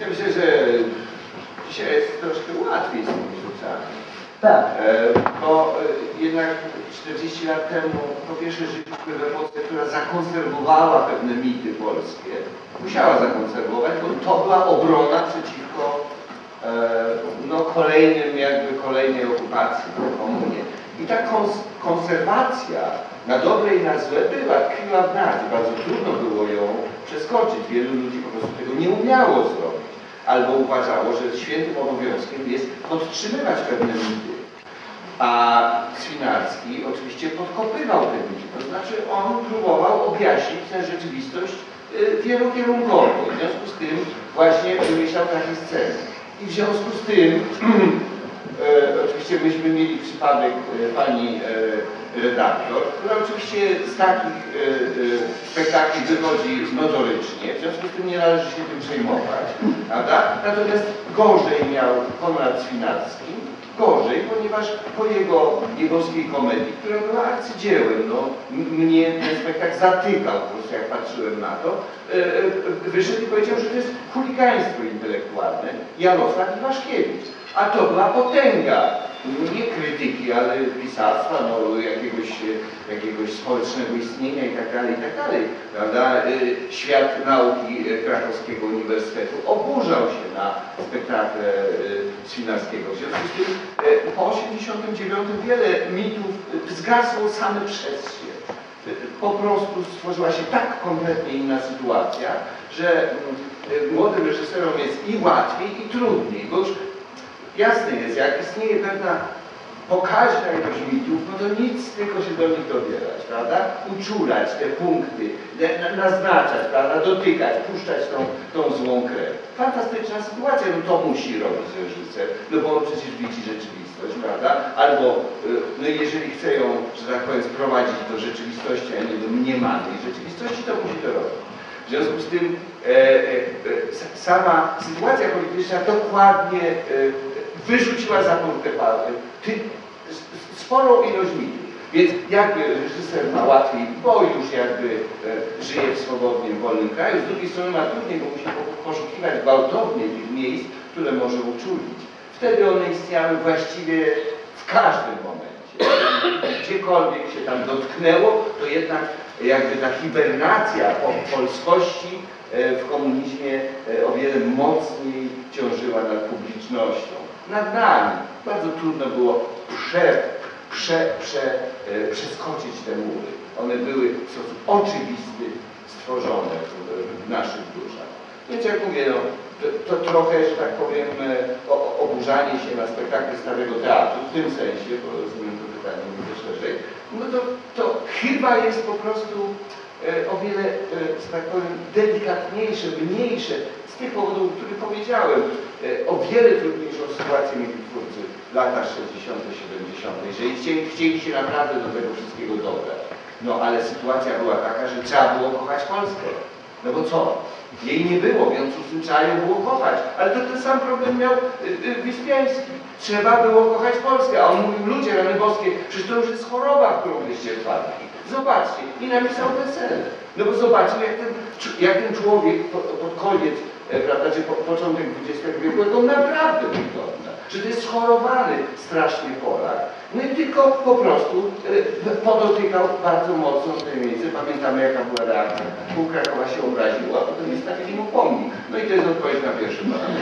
Ja myślę, że dzisiaj jest troszkę łatwiej z tymi rzeczami. Tak. E, bo e, jednak 40 lat temu po pierwsze żyliśmy w epoce, która zakonserwowała pewne mity polskie. Musiała zakonserwować, bo to była obrona przeciwko e, no, kolejnym, jakby kolejnej okupacji, komunie. I ta kons konserwacja na dobre i na złe była, tkwiła w nas. Bardzo trudno było ją przeskoczyć. Wielu ludzi po prostu tego nie umiało zrobić. Albo uważało, że świętym obowiązkiem jest podtrzymywać pewne mity. A Swinarski oczywiście podkopywał te mity. To znaczy on próbował objaśnić tę rzeczywistość y, wielokierunkowo. W związku z tym właśnie wymyślał takie sceny. I w związku z tym oczywiście myśmy mieli przypadek e, pani e, redaktor, która oczywiście z takich e, e, spektakli wychodzi notorycznie, w związku z tym nie należy się tym przejmować, prawda? Natomiast gorzej miał Konrad Swinarski, gorzej, ponieważ po jego niebowskiej komedii, która była arcydziełem, no, mnie ten spektakl zatykał po prostu, jak patrzyłem na to, e, e, wyszedł i powiedział, że to jest chuligaństwo intelektualne Jarosław Iwaszkiewicz. A to była potęga, nie krytyki, ale pisarstwa, no, jakiegoś, jakiegoś społecznego istnienia i tak dalej, i tak dalej, prawda? E, Świat nauki e, Krakowskiego Uniwersytetu oburzał się na spektakle Swinarskiego. W związku z tym po 89 wiele mitów zgasło same przez się. Po prostu stworzyła się tak kompletnie inna sytuacja, że mm, młodym reżyserom jest i łatwiej, i trudniej, bo już Jasne jest, jak istnieje pewna pokaźna ilość mitów, no to nic tylko się do nich dobierać, prawda? Uczulać te punkty, na- na- naznaczać, prawda? Dotykać, puszczać tą, tą złą krew. Fantastyczna sytuacja, no to musi robić reżyser, no bo on przecież widzi rzeczywistość, prawda? Albo, y, no jeżeli chce ją, że tak powiem, sprowadzić do rzeczywistości, a nie do mniemanej rzeczywistości, to musi to robić. W związku z tym e, e, e, sama sytuacja polityczna dokładnie e, wyrzuciła za pa- ty, sporą ilość mitów. Więc jakby reżyser ma łatwiej, bo już jakby e, żyje w swobodnym, wolnym kraju, z drugiej strony ma trudniej, bo musi po- poszukiwać gwałtownie tych miejsc, które może uczulić. Wtedy one istniały właściwie w każdym momencie. Gdziekolwiek się tam dotknęło, to jednak jakby ta hibernacja po polskości e, w komunizmie e, o wiele mocniej ciążyła nad publicznością. Nad nami. Bardzo trudno było prze, prze, prze, e, przeskoczyć te mury. One były w sposób oczywisty stworzone w, naszych duszach. Więc jak mówię, no, to, to trochę, że tak powiem, oburzanie się na spektakle Starego Teatru, w tym sensie, bo rozumiem to pytanie szerzej, no to, to chyba jest po prostu e, o wiele, e, że tak powiem, delikatniejsze, mniejsze, z tych powodów, o których powiedziałem, e, o wiele trudniejszą sytuację mieli twórcy lata 60., 70., jeżeli chcieli, chcieli się naprawdę do tego wszystkiego dobrać. No ale sytuacja była taka, że trzeba było kochać Polskę. No bo co? Jej nie było, w z tym trzeba ją było kochać. Ale to ten sam problem miał y, y, Wyspiański. Trzeba było kochać Polskę. A on mówił, ludzie rany boskie, przecież to już jest choroba, którą wyście wpadli. Zobaczcie. I napisał wesele. No bo zobaczcie, jak ten, jak ten człowiek po, pod koniec, e, prawda, czy po, początek XX wieku, jak on naprawdę wygląda. Że to jest schorowany strasznie Polak. No i tylko po prostu e, podotykał bardzo mocno miejsce. Pamiętamy jaka była reakcja. Pół Krakowa się obraziła, potem jest taki mu pomnik. No i to jest odpowiedź na pierwsze pytanie.